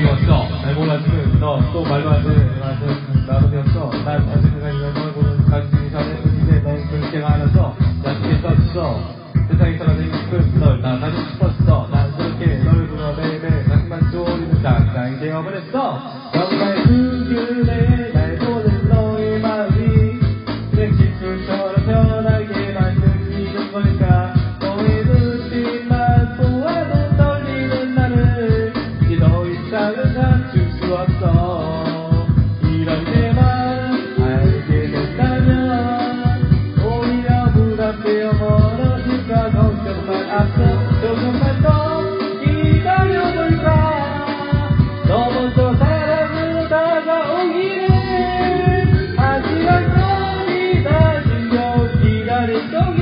되었어. 잘 몰라주는 너, 또 말도 안 되는 나는 나도 되었어. 난 언제까지나 널 보는 가슴이 잘해보는데 넌 그렇게 많아서 약속에 떴어. 세상에 살아내고 싶은 널, 나 가지고 싶었어. 난 그렇게 널 불러 매일매일 가슴만 쪼리는 되어버렸어. 정말 그길에 날보 기다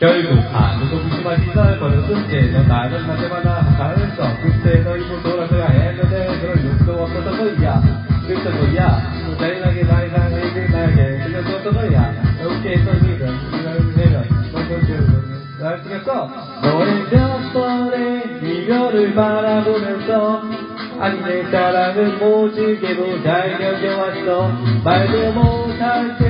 결국 아무도 무심하지 널 버렸을 때너 나는 나 때마다 가했어 그때 너 입을 돌아서야 했는데 그럴 욕도 없었던 거야. 그랬던 거야. 또 잔인하게 날 향해 나에게 들려줬던 거야. 어떻게 했던 일은 이런 내면 너 그렇게 날 쓰겠어 너의 몇 번의 이별을 바라보면서 아니 내 사랑은 모질게도 잘 견뎌왔어. 말도 못할 때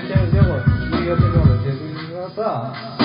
됐나봐 내 한줄 사랑 내 대체는 영원 네 곁에 가면 제수인가 봐